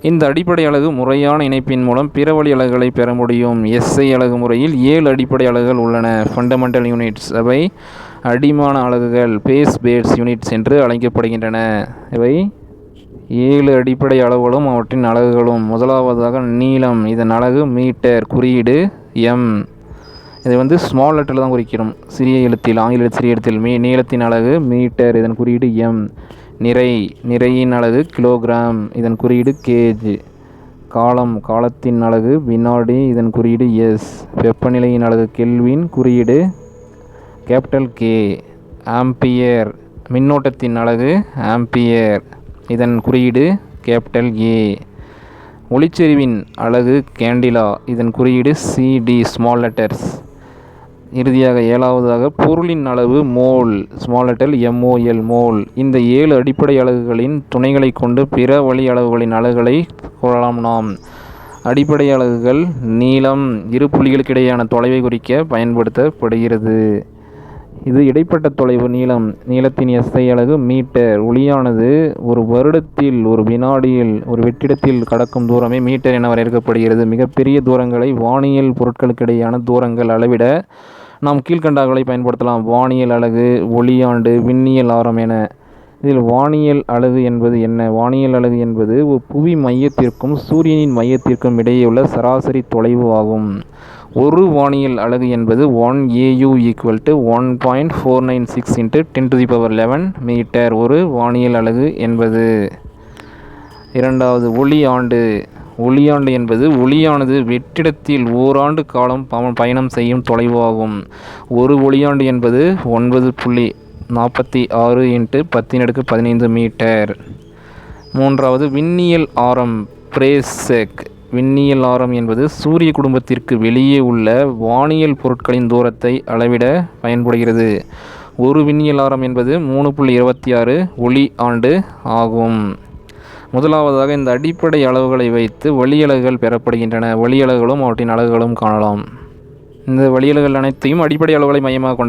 இந்த அடிப்படை அலகு முறையான இணைப்பின் மூலம் பிற வழி அலகுகளை பெற முடியும். எஸ்ஐ அலகு முறையில் ஏழு அடிப்படை அலகுகள் உள்ளன. ஃபண்டமெண்டல் யூனிட்ஸ் அவை அடிமான அலகுகள் பேஸ் பேட்ஸ் யூனிட்ஸ் என்று அழைக்கப்படுகின்றன. இவை ஏழு அடிப்படை அளவுகளும் அவற்றின் அலகுகளும். முதலாவதாக நீளம் இதன் அலகு மீட்டர் குறியீடு எம் இதை வந்து ஸ்மால் லெட்டரில் தான் குறிக்கிறோம். சிறிய எழுத்தில் ஆங்கில சிறிய எழுத்தில் மீ நீளத்தின் அலகு மீட்டர் இதன் குறியீடு எம் நிறை நிறையின் அளவு கிலோகிராம் இதன் குறியீடு கேஜ். காலம் காலத்தின் அலகு வினாடி இதன் குறியீடு எஸ். வெப்பநிலையின் அலகு கெல்வின் குறியீடு கேபிட்டல் கே. ஆம்பியர் மின்னோட்டத்தின் அலகு ஆம்பியர் இதன் குறியீடு கேபிட்டல் ஏ. ஒளிச்செறிவின் அலகு கேண்டிலா இதன் குறியீடு சிடி ஸ்மால் லெட்டர்ஸ். இறுதியாக ஏழாவதாக பொருளின் அளவு mole small letter M O L mole. இந்த ஏழு அடிப்படை அலகுகளின் துணைகளை கொண்டு பிற வழி அளவுகளின் அலகுகளை கொள்ளலாம் நாம். அடிப்படை அலகுகள் நீளம் இரு புள்ளிகளுக்கிடையான தொலைவை குறிக்க பயன்படுத்தப்படுகிறது. இது இடைப்பட்ட தொலைவு நீளம். நீளத்தின் எஸ்ஐ அலகு மீட்டர். ஒளியானது ஒரு வருடத்தில் ஒரு வினாடியில் ஒரு வெற்றிடத்தில் கடக்கும் தூரமே மீட்டர் என வரையறுக்கப்படுகிறது. மிகப்பெரிய தூரங்களை வானியல் பொருட்களுக்கிடையான தூரங்கள் அளவிட நாம் கீழ்கண்டாக்களை பயன்படுத்தலாம். வானியல் அலகு ஒளியாண்டு விண்ணியல் ஆரம் என. இதில் வானியல் அலகு என்பது என்ன? வானியல் அலகு என்பது புவி மையத்திற்கும் சூரியனின் மையத்திற்கும் இடையே உள்ள சராசரி தொலைவு ஆகும். ஒரு வானியல் அலகு என்பது one AU equal to one point four nine six into ten to the power eleven metre ஒரு வானியல் அலகு என்பது. இரண்டாவது ஒளி ஆண்டு ஒளியாண்டு என்பது ஒளியானது வெற்றிடத்தில் ஓராண்டு காலம் ப- பயணம் செய்யும் தொலைவாகும். ஒரு ஒளியாண்டு என்பது ஒன்பது புள்ளி நாற்பத்தி ஆறு இன்ட்டு பத்தின் அடுக்கு பதினைந்து மீட்டர் மூன்றாவது விண்ணியல் ஆரம் பிரேசெக். விண்ணியல் ஆரம் என்பது சூரிய குடும்பத்திற்கு வெளியே உள்ள வானியல் பொருட்களின் தூரத்தை அளவிட பயன்படுகிறது. ஒரு விண்ணியல் ஆரம் என்பது மூணு புள்ளி இருபத்தி ஆறு ஒளி ஆண்டு ஆகும். முதலாவதாக இந்த அடிப்படை அளவுகளை வைத்து வழியலகுகள் பெறப்படுகின்றன. வழியலகுகளும் அவற்றின் அலகுகளும் காணலாம். இந்த வழியலகுகள் அனைத்தையும் அடிப்படை அளவுகளை மையமாக கொண்ட